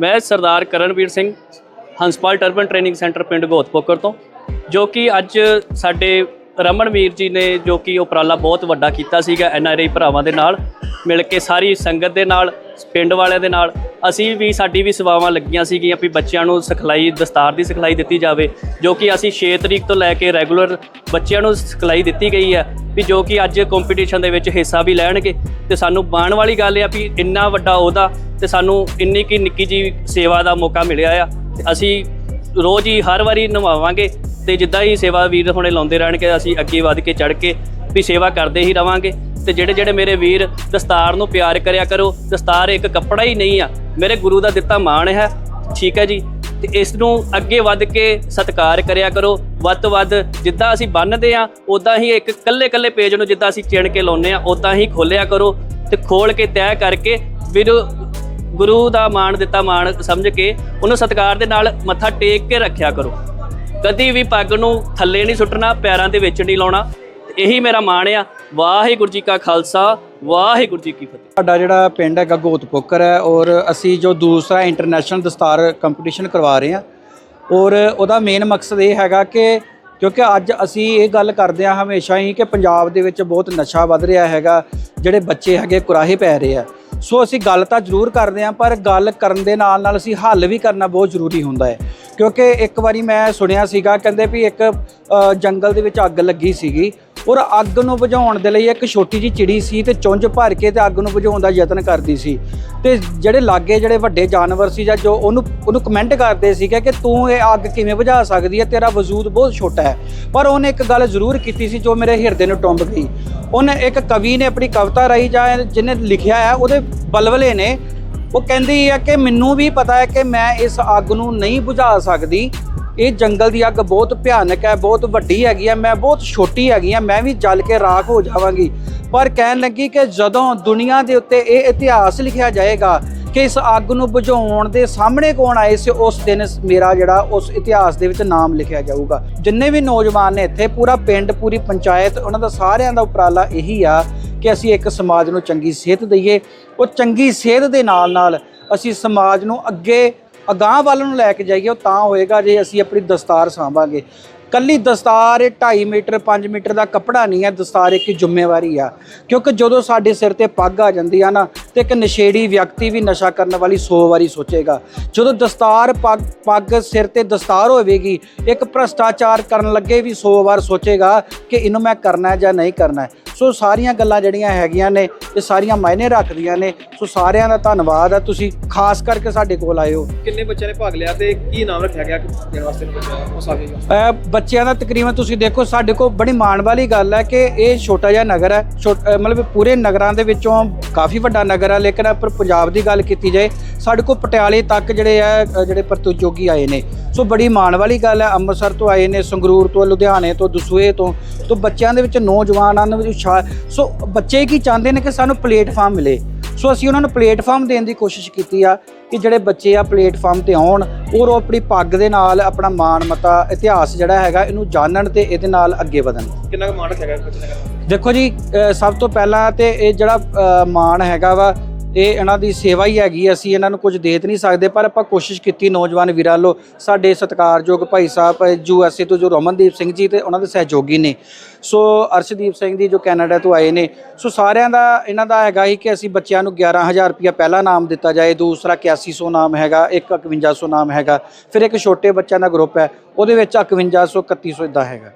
ਮੈਂ Sardar Karanveer Singh, Hanspal turban training centre ਪਿੰਡ ਗੋਤਪੋਕਰ ਤੋਂ, ਜੋ ਕਿ ਅੱਜ ਸਾਡੇ ਰਮਨਵੀਰ ਜੀ ਨੇ ਜੋ ਕਿ ਉਪਰਾਲਾ ਬਹੁਤ ਵੱਡਾ ਕੀਤਾ ਸੀਗਾ ਐਨ ਆਰ ਆਈ ਭਰਾਵਾਂ ਦੇ ਨਾਲ, ਮਿਲ ਕੇ ਸਾਰੀ ਸੰਗਤ ਦੇ ਨਾਲ, ਪਿੰਡ ਵਾਲਿਆਂ ਦੇ ਨਾਲ, ਅਸੀਂ ਵੀ ਸਾਡੀ ਵੀ ਸੇਵਾਵਾਂ ਲੱਗੀਆਂ ਸੀਗੀਆਂ ਵੀ ਬੱਚਿਆਂ ਨੂੰ ਸਿਖਲਾਈ, ਦਸਤਾਰ ਦੀ ਸਿਖਲਾਈ ਦਿੱਤੀ ਜਾਵੇ, ਜੋ ਕਿ ਅਸੀਂ 6 ਤਰੀਕ ਤੋਂ ਲੈ ਕੇ ਰੈਗੂਲਰ ਬੱਚਿਆਂ ਨੂੰ ਸਿਖਲਾਈ ਦਿੱਤੀ ਗਈ ਹੈ ਵੀ ਜੋ ਕਿ ਅੱਜ ਕੰਪੀਟੀਸ਼ਨ ਦੇ ਵਿੱਚ ਹਿੱਸਾ ਵੀ ਲੈਣਗੇ ਤੇ ਸਾਨੂੰ ਮਾਣ ਵਾਲੀ ਗੱਲ ਆ ਵੀ ਇੰਨਾ ਵੱਡਾ ਉਹਦਾ ਤੇ ਸਾਨੂੰ ਇੰਨੀ ਕੀ ਨਿੱਕੀ ਜੀ ਸੇਵਾ ਦਾ ਮੌਕਾ ਮਿਲਿਆ ਆ ਤੇ ਅਸੀਂ ਰੋਜ਼ ਹੀ ਹਰ ਵਾਰੀ ਨਿਭਾਵਾਂਗੇ ਤੇ ਜਿੱਦਾਂ ਹੀ ਸੇਵਾ ਵੀਰ ਹੁਣੇ ਲਾਉਂਦੇ ਰਹਿਣਗੇ, ਅਸੀਂ ਅੱਗੇ ਵਧ ਕੇ ਚੜ ਕੇ ਵੀ ਸੇਵਾ ਕਰਦੇ ਹੀ ਰਵਾਂਗੇ। ਤੇ ਜਿਹੜੇ ਜਿਹੜੇ ਮੇਰੇ ਵੀਰ ਦਸਤਾਰ ਨੂੰ ਪਿਆਰ ਕਰਿਆ ਕਰੋ, ਦਸਤਾਰ ਇੱਕ ਕੱਪੜਾ ਹੀ ਨਹੀਂ ਆ, ਮੇਰੇ ਗੁਰੂ ਦਾ ਦਿੱਤਾ ਮਾਣ ਹੈ। ਠੀਕ ਹੈ ਜੀ। ਤੇ ਇਸ ਨੂੰ ਅੱਗੇ ਵੱਧ ਕੇ ਸਤਿਕਾਰ ਕਰਿਆ ਕਰੋ। ਵੱਧ ਤੋਂ ਵੱਧ ਜਿੱਦਾਂ ਅਸੀਂ ਬੰਨਦੇ ਆ ਉਦਾਂ ਹੀ ਇੱਕ ਕੱਲੇ ਕੱਲੇ ਪੇਜ ਨੂੰ ਜਿੱਦਾਂ ਅਸੀਂ ਚਿਣ ਕੇ ਲਾਉਨੇ ਆ ਉਦਾਂ ਹੀ ਖੋਲਿਆ ਕਰੋ ਤੇ ਖੋਲ ਕੇ ਤੈਅ ਕਰਕੇ ਵੀਰ ਗੁਰੂ ਦਾ ਮਾਣ ਦਿੱਤਾ ਮਾਣ ਸਮਝ ਕੇ ਉਹਨੂੰ ਸਤਿਕਾਰ ਦੇ ਨਾਲ ਮੱਥਾ ਟੇਕ ਕੇ ਰੱਖਿਆ ਕਰੋ। ਕਦੀ ਵੀ ਪੱਗ ਨੂੰ ਥੱਲੇ ਨਹੀਂ ਸੁੱਟਣਾ, ਪੈਰਾਂ ਦੇ ਵਿੱਚ ਨਹੀਂ ਲਾਉਣਾ। ਇਹੀ ਮੇਰਾ ਮਾਣ ਆ। ਵਾਹਿਗੁਰੂ ਜੀ ਕਾ ਖਾਲਸਾ, ਵਾਹਿਗੁਰੂ ਜੀ ਕੀ ਫਤਿਹ। ਸਾਡਾ ਜਿਹੜਾ ਪਿੰਡ ਹੈਗਾ ਗੋਤਪੋਕਰ ਹੈ ਔਰ ਅਸੀਂ ਜੋ ਦੂਸਰਾ ਇੰਟਰਨੈਸ਼ਨਲ ਦਸਤਾਰ ਕੰਪੀਟੀਸ਼ਨ ਕਰਵਾ ਰਹੇ ਹਾਂ ਔਰ ਉਹਦਾ ਮੇਨ ਮਕਸਦ ਇਹ ਹੈਗਾ ਕਿ ਕਿਉਂਕਿ ਅੱਜ ਅਸੀਂ ਇਹ ਗੱਲ ਕਰਦੇ ਹਾਂ ਹਮੇਸ਼ਾ ਹੀ ਕਿ ਪੰਜਾਬ ਦੇ ਵਿੱਚ ਬਹੁਤ ਨਸ਼ਾ ਵੱਧ ਰਿਹਾ ਹੈਗਾ, ਜਿਹੜੇ ਬੱਚੇ ਹੈਗੇ ਕੁਰਾਹੇ ਪੈ ਰਹੇ ਆ। ਸੋ ਅਸੀਂ ਗੱਲ ਤਾਂ ਜ਼ਰੂਰ ਕਰਦੇ ਹਾਂ, ਪਰ ਗੱਲ ਕਰਨ ਦੇ ਨਾਲ ਨਾਲ ਅਸੀਂ ਹੱਲ ਵੀ ਕਰਨਾ ਬਹੁਤ ਜ਼ਰੂਰੀ ਹੁੰਦਾ ਹੈ। ਕਿਉਂਕਿ ਇੱਕ ਵਾਰੀ ਮੈਂ ਸੁਣਿਆ ਸੀਗਾ, ਕਹਿੰਦੇ ਵੀ ਇੱਕ ਜੰਗਲ ਦੇ ਵਿੱਚ ਅੱਗ ਲੱਗੀ ਸੀਗੀ। ਔਰ ਅੱਗ ਨੂੰ ਬੁਝਾਉਣ ਦੇ ਲਈ ਇੱਕ ਛੋਟੀ ਜੀ ਚਿੜੀ ਸੀ ਤੇ ਚੁੰਝ ਭਰ ਕੇ ਤੇ ਅੱਗ ਨੂੰ ਬੁਝਾਉਣ ਦਾ ਯਤਨ ਕਰਦੀ ਸੀ। ਤੇ ਜਿਹੜੇ ਲਾਗੇ ਜਿਹੜੇ ਵੱਡੇ ਜਾਨਵਰ ਸੀ ਜਾਂ ਜੋ ਉਹਨੂੰ ਉਹਨੂੰ ਕਮੈਂਟ ਕਰਦੇ ਸੀਗੇ ਕਿ ਤੂੰ ਇਹ ਅੱਗ ਕਿਵੇਂ ਬੁਝਾ ਸਕਦੀ ਹੈ? ਤੇਰਾ ਵਜੂਦ ਬਹੁਤ ਛੋਟਾ ਹੈ। ਪਰ ਉਹਨੇ ਇੱਕ ਗੱਲ ਜ਼ਰੂਰ ਕੀਤੀ ਸੀ ਜੋ ਮੇਰੇ ਹਿਰਦੇ ਨੂੰ ਟੁੰਬ ਗਈ। ਉਹਨੇ ਇੱਕ ਕਵੀ ਨੇ ਆਪਣੀ ਕਵਿਤਾ ਰਾਈ ਜਾਂ ਜਿਹਨੇ ਲਿਖਿਆ ਹੈ, ਉਹਦੇ ਬਲਵਲੇ ਨੇ, ਉਹ ਕਹਿੰਦੀ ਹੈ ਕਿ ਮੈਨੂੰ ਵੀ ਪਤਾ ਹੈ ਕਿ ਮੈਂ ਇਸ ਅੱਗ ਨੂੰ ਨਹੀਂ ਬੁਝਾ ਸਕਦੀ। ਇਹ ਜੰਗਲ ਦੀ ਅੱਗ ਬਹੁਤ ਭਿਆਨਕ ਹੈ, ਬਹੁਤ ਵੱਡੀ ਹੈਗੀ ਹੈ, ਮੈਂ ਬਹੁਤ ਛੋਟੀ ਹੈਗੀ ਹਾਂ, ਮੈਂ ਵੀ ਜਲ ਕੇ ਰਾਖ ਹੋ ਜਾਵਾਂਗੀ। ਪਰ ਕਹਿਣ ਲੱਗੀ ਕਿ ਜਦੋਂ ਦੁਨੀਆ ਦੇ ਉੱਤੇ ਇਹ ਇਤਿਹਾਸ ਲਿਖਿਆ ਜਾਏਗਾ ਕਿ ਇਸ ਅੱਗ ਨੂੰ ਬੁਝਾਉਣ ਦੇ ਸਾਹਮਣੇ ਕੌਣ ਆਏ ਸੀ, ਉਸ ਦਿਨ ਮੇਰਾ ਜਿਹੜਾ ਉਸ ਇਤਿਹਾਸ ਦੇ ਵਿੱਚ ਨਾਮ ਲਿਖਿਆ ਜਾਊਗਾ। ਜਿੰਨੇ ਵੀ ਨੌਜਵਾਨ ਨੇ ਇੱਥੇ, ਪੂਰਾ ਪਿੰਡ, ਪੂਰੀ ਪੰਚਾਇਤ, ਉਹਨਾਂ ਦਾ ਸਾਰਿਆਂ ਦਾ ਉਪਰਾਲਾ ਇਹੀ ਆ ਕਿ ਅਸੀਂ ਇੱਕ ਸਮਾਜ ਨੂੰ ਚੰਗੀ ਸਿਹਤ ਦਈਏ। ਉਹ ਚੰਗੀ ਸਿਹਤ ਦੇ ਨਾਲ ਨਾਲ ਅਸੀਂ ਸਮਾਜ ਨੂੰ ਅੱਗੇ ਅਗਾਂਹ ਵੱਲ ਨੂੰ ਲੈ ਕੇ ਜਾਈਏ, ਉਹ ਤਾਂ ਹੋਏਗਾ ਜੇ ਅਸੀਂ ਆਪਣੀ ਦਸਤਾਰ ਸਾਂਭਾਂਗੇ। ਕੱਲੀ ਦਸਤਾਰ ਇਹ 2.5 ਮੀਟਰ 5 ਮੀਟਰ ਦਾ ਕੱਪੜਾ ਨਹੀਂ ਹੈ, ਦਸਤਾਰ ਇੱਕ ਜ਼ਿੰਮੇਵਾਰੀ ਆ। ਕਿਉਂਕਿ ਜਦੋਂ ਸਾਡੇ ਸਿਰ ਤੇ ਪੱਗ ਆ ਜਾਂਦੀ ਆ ਨਾ, ਤੇ ਇੱਕ ਨਸ਼ੇੜੀ ਵਿਅਕਤੀ ਵੀ ਨਸ਼ਾ ਕਰਨ ਵਾਲੀ 100 ਵਾਰੀ ਸੋਚੇਗਾ। ਜਦੋਂ ਦਸਤਾਰ ਪੱਗ ਪੱਗ ਸਿਰ ਤੇ ਦਸਤਾਰ ਹੋਵੇਗੀ, ਇੱਕ ਭ੍ਰਸ਼ਟਾਚਾਰ ਕਰਨ ਲੱਗੇ ਵੀ 100 ਵਾਰ ਸੋਚੇਗਾ ਕਿ ਇਹਨੂੰ ਮੈਂ ਕਰਨਾ ਹੈ ਜਾਂ ਨਹੀਂ ਕਰਨਾ ਸੋ ਸਾਰੀਆਂ ਗੱਲਾਂ ਜਿਹੜੀਆਂ ਹੈਗੀਆਂ ਨੇ ਇਹ ਸਾਰੀਆਂ ਮਾਇਨੇ ਰੱਖਦੀਆਂ ਨੇ। ਸੋ ਸਾਰਿਆਂ ਦਾ ਧੰਨਵਾਦ ਹੈ ਤੁਸੀਂ ਖਾਸ ਕਰਕੇ ਸਾਡੇ ਕੋਲ ਆਏ ਹੋ ਕਿੰਨੇ ਬੱਚਿਆਂ ਨੇ ਭਾਗ ਲਿਆ ਤੇ ਕੀ ਨਾਮ ਰੱਖਿਆ ਗਿਆ ਦੇਣ ਵਾਸਤੇ ਆਗੇ ਅ, ਬੱਚਿਆਂ ਦਾ ਤਕਰੀਬਨ ਤੁਸੀਂ ਦੇਖੋ ਸਾਡੇ ਕੋਲ ਬੜੀ ਮਾਣ ਵਾਲੀ ਗੱਲ ਹੈ ਕਿ ਇਹ ਛੋਟਾ ਜਿਹਾ ਨਗਰ ਹੈ। ਮਤਲਬ ਪੂਰੇ ਨਗਰਾਂ ਦੇ ਵਿੱਚੋਂ ਕਾਫੀ ਵੱਡਾ ਨਗਰ ਹੈ ਲੇਕਿਨ ਪਰ ਪੰਜਾਬ ਦੀ ਗੱਲ ਕੀਤੀ ਜਾਏ ਸਾਡੇ ਕੋਲ ਪਟਿਆਲੇ ਤੱਕ ਜਿਹੜੇ ਆ ਜਿਹੜੇ ਪ੍ਰਤੀਯੋਗੀ ਆਏ ਨੇ। ਸੋ ਬੜੀ ਮਾਣ ਵਾਲੀ ਗੱਲ ਹੈ ਅੰਮ੍ਰਿਤਸਰ ਤੋਂ ਆਏ ਨੇ ਸੰਗਰੂਰ ਤੋਂ ਲੁਧਿਆਣੇ ਤੋਂ ਦਸੂਹੇ ਤੋਂ ਤੋਂ ਬੱਚਿਆਂ ਦੇ ਵਿੱਚ ਨੌਜਵਾਨਾਂ ਵਿੱਚ ਉਤਸ਼ਾਹ ਸੋ ਬੱਚੇ ਕੀ ਚਾਹੁੰਦੇ ਨੇ ਕਿ ਸਾਨੂੰ ਪਲੇਟਫਾਰਮ ਮਿਲੇ? ਸੋ ਅਸੀਂ ਉਹਨਾਂ ਨੂੰ ਪਲੇਟਫਾਰਮ ਦੇਣ ਦੀ ਕੋਸ਼ਿਸ਼ ਕੀਤੀ ਆ ਕਿ ਜਿਹੜੇ ਬੱਚੇ ਆ ਪਲੇਟਫਾਰਮ ਤੇ ਆਉਣ ਔਰ ਉਹ ਆਪਣੀ ਪੱਗ ਦੇ ਨਾਲ ਆਪਣਾ ਮਾਣ ਮਤਾ ਇਤਿਹਾਸ ਜਿਹੜਾ ਹੈਗਾ ਇਹਨੂੰ ਜਾਣਨ ਤੇ ਇਹਦੇ ਨਾਲ ਅੱਗੇ ਵਧਣ। ਕਿੰਨਾ ਕੁ ਮਾਣ ਨੇ ਦੇਖੋ ਜੀ ਸਭ ਤੋਂ ਪਹਿਲਾਂ ਤੇ ਇਹ ਜਿਹੜਾ ਮਾਣ ਹੈਗਾ ਵਾ ਇਹ ਇਹਨਾਂ ਦੀ ਸੇਵਾ ਹੀ ਹੈਗੀ ਅਸੀਂ ਇਹਨਾਂ ਨੂੰ ਕੁਝ ਦੇ ਤਾਂ ਨਹੀਂ ਸਕਦੇ, ਪਰ ਆਪਾਂ ਕੋਸ਼ਿਸ਼ ਕੀਤੀ ਨੌਜਵਾਨ ਵੀਰਾਂ ਵੱਲੋਂ। ਸਾਡੇ ਸਤਿਕਾਰਯੋਗ Bhai Sahib U S A ਤੋਂ ਜੋ ਰਮਨਦੀਪ ਸਿੰਘ ਜੀ ਤੇ ਉਹਨਾਂ ਦੇ ਸਹਿਯੋਗੀ ਨੇ। ਸੋ ਅਰਸ਼ਦੀਪ ਸਿੰਘ ਜੀ ਜੋ ਕੈਨੇਡਾ ਤੋਂ ਆਏ ਨੇ, ਸੋ ਸਾਰਿਆਂ ਦਾ ਇਹਨਾਂ ਦਾ ਹੈਗਾ ਹੀ ਕਿ ਅਸੀਂ ਬੱਚਿਆਂ ਨੂੰ 11000 ਰੁਪਇਆ ਪਹਿਲਾ ਨਾਮ ਦਿੱਤਾ ਜਾਏ, ਦੂਸਰਾ 8100 ਨਾਮ ਹੈਗਾ, ਇੱਕ 5100 ਨਾਮ ਹੈਗਾ, ਫਿਰ ਇੱਕ ਛੋਟੇ ਬੱਚਿਆਂ ਦਾ ਗਰੁੱਪ ਹੈ, ਉਹਦੇ ਵਿੱਚ 5100 3100 ਇਦਾਂ ਹੈਗਾ।